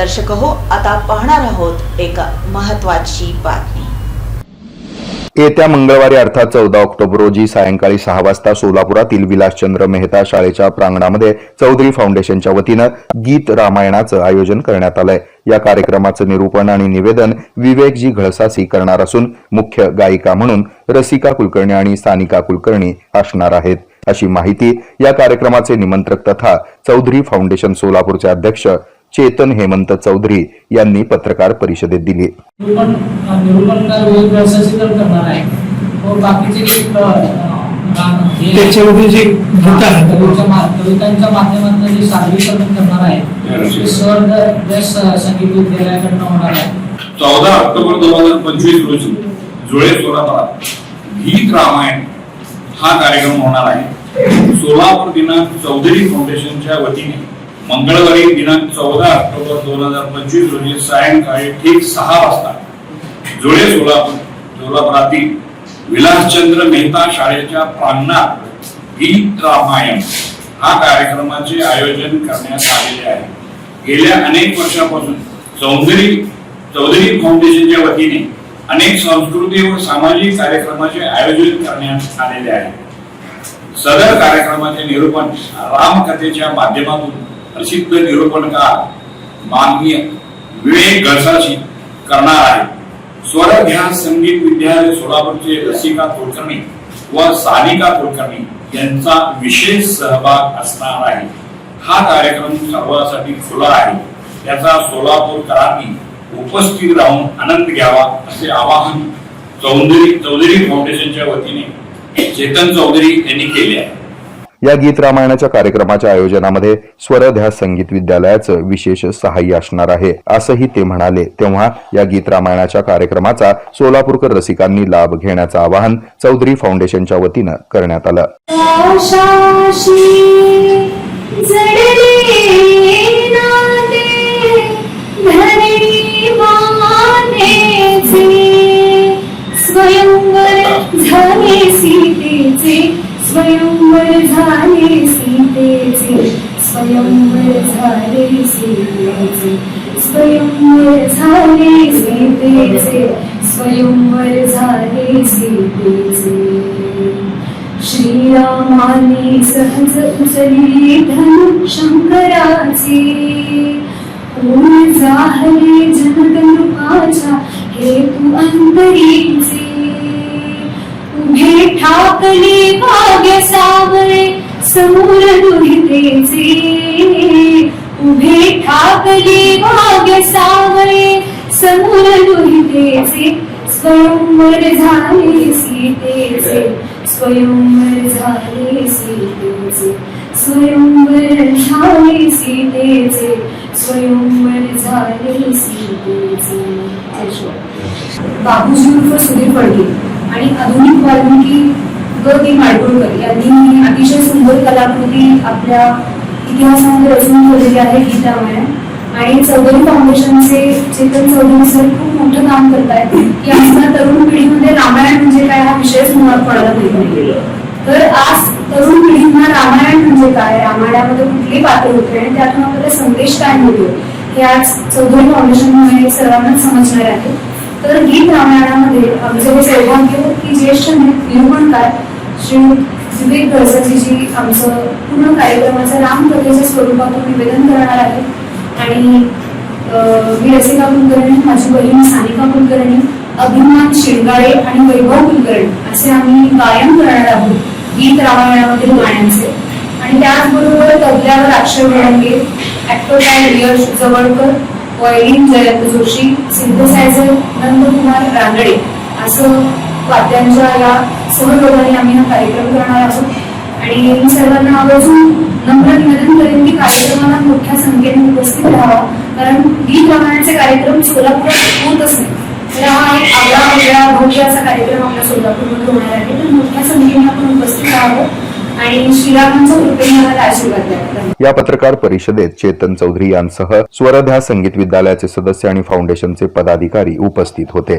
दर्शक हो आता पाहणार आहोत एक महत्वाची बातमी. येत्या मंगळवारी अर्थात चौदा ऑक्टोबर रोजी सायंकाळी सहा वाजता सोलापुरातील विलासचंद्र मेहता शाळेच्या प्रांगणामध्ये चौधरी फाउंडेशनच्या वतीनं गीत रामायणाचं आयोजन करण्यात आलंय. या कार्यक्रमाचं निरूपण आणि निवेदन विवेकजी घळसासी करणार असून मुख्य गायिका म्हणून रसिका कुलकर्णी आणि सानिका कुलकर्णी असणार आहेत. अशी माहिती या कार्यक्रमाचे निमंत्रक तथा चौधरी फाउंडेशन सोलापूरचे अध्यक्ष चेतन हेमंत चौधरी यांनी पत्रकार परिषदेत दिली. हे- त्याच्यामध्ये जे गीत आहे कवितांच्या माध्यमातून जे सादरीकरण करणार आहे ते देश संगीत विद्यालयाकडनं होणार आहे. चौदा ऑक्टोबर दोन हजार पंचवीस रोजी जुळे सोलापुरात गीत रामायण हा कार्यक्रम होणार आहे. सोलापूर दिनांक चौधरी फाउंडेशनच्या वतीने मंगळवारी दिनांक चौदा ऑक्टोबर दोन हजार पंचवीस रोजी सायंकाळी ठीक सहा वाजता जुळे सोलापूर सोलापुरातील विलासचंद्र मेहता शाळेच्या प्रांगणात गीत रामायण हा कार्यक्रमाचे आयोजन करण्यात आलेले आहे. गेल्या अनेक वर्षापासून चौधरी चौधरी फाउंडेशनच्या वतीने अनेक सांस्कृतिक व सामाजिक कार्यक्रमाचे आयोजन करण्यात आलेले आहे. सदर कार्यक्रमाचे निरूपण रामकथेच्या माध्यमातून प्रसिद्ध निरूपणकार माननीय विवेक गळसाशी करणार आहे. स्वरध्यास संगीत विद्यालय सोलापूरचे रसिका कुलकर्णी व सानिका कुलकर्णी यांचा विशेष सहभाग असणार आहे. हा कार्यक्रम सर्वांसाठी खुला आहे. त्याचा सोलापूरकरांनी उपस्थित राहून आनंद घ्यावा असे आवाहन चौधरी चौधरी फाउंडेशनच्या वतीने चेतन चौधरी यांनी केले आहे. या गीत रामायणाच्या कार्यक्रमाच्या आयोजनामध्ये स्वरध्यास संगीत विद्यालयाचं विशेष सहाय्य असणार आहे. असंही ते म्हणाले. तेव्हा या गीत रामायणाच्या कार्यक्रमाचा सोलापूरकर रसिकांनी लाभ घेण्याचं आवाहन चौधरी फाउंडेशनच्या वतीनं करण्यात आलं. स्वयंवर झाले सीतेचे स्वयं स्वयंवर झाले सीतेचे स्वयंवर झाले सीतेचे स्वयंवर झाले सीतेचे श्रीरामाने सहज उचली धनु शंकराचे पूर्ण जाहले जनकनुपाच्या हेतू अंतरीचे उभे ठाकले भाग्यसा समोर दुहितेचे उभे ठाकले भाग्य सावळे. समोर दुहितेचे स्वयंवर झाले सीतेचे. स्वयंवर झाले सीतेचे. स्वयंवर झाले सीतेचे. स्वयंवर झाले सीतेचे. बाबूजी उर्फ सुधीर फडके आणि आधुनिक वाल्मिकी ग ती माडगुळकर यांनी अतिशय सुंदर कलाकृती आपल्या इतिहासामध्ये रचून ठेवलेली आहे गीत रामायण आणि चौधरी फाउंडेशनचे चेतन चौधरी सर खूप मोठं काम करत आहेत की आजच्या तरुण पिढीमध्ये रामायण म्हणजे काय हा विषयच मुळात पडला पाहिजे तर आज तरुण पिढींना रामायण म्हणजे काय? रामायणामध्ये कुठली पात्र होते आणि त्यातून आपल्याला संदेश काय मिळतो? हे आज चौधरी फाउंडेशनमुळे सर्वांनाच समजणार आहे. तर गीत रामायणामध्ये आमचं हे सौभाग्य की ज्येष्ठ निरूपणकार श्री विवेक आमचं पूर्ण कार्यक्रमाचं रामकथेच्या स्वरूपातून निवेदन करणार आहे आणि मी रसिका कुलकर्णी माझी बहीण सानिका कुलकर्णी अभिमान शिरगाळे आणि वैभव कुलकर्णी असे आम्ही गायन करणार आहोत गीत रामायणामधील गाण्यांचे. आणि त्याचबरोबर तबल्यावर अक्षय वेळंगे ऍक्टर यश जवळकर वैलीन जयंत जोशी सिद्धसायझर नंदकुमार रांगडे असं वाद्यांच्या या सहयोगाने आम्ही हा कार्यक्रम करणार आहोत. आणि मी सर्वांना आवर्जून नम्र निवेदन करेन की कार्यक्रमाला मोठ्या संख्येने उपस्थित राहावा. कारण गीत रामायणाचे कार्यक्रम सोलापुरात होत असेल तर हा एक आगळा वेगळा भव्य असा कार्यक्रम आपल्या सोलापूरमध्ये होणार आहे. तर मोठ्या संख्येने आपण उपस्थित राहावं. या पत्रकार परिषदेत चेतन चौधरी यांसह स्वरध्या संगीत विद्यालयाचे सदस्य आणि फाउंडेशनचे पदाधिकारी उपस्थित होते.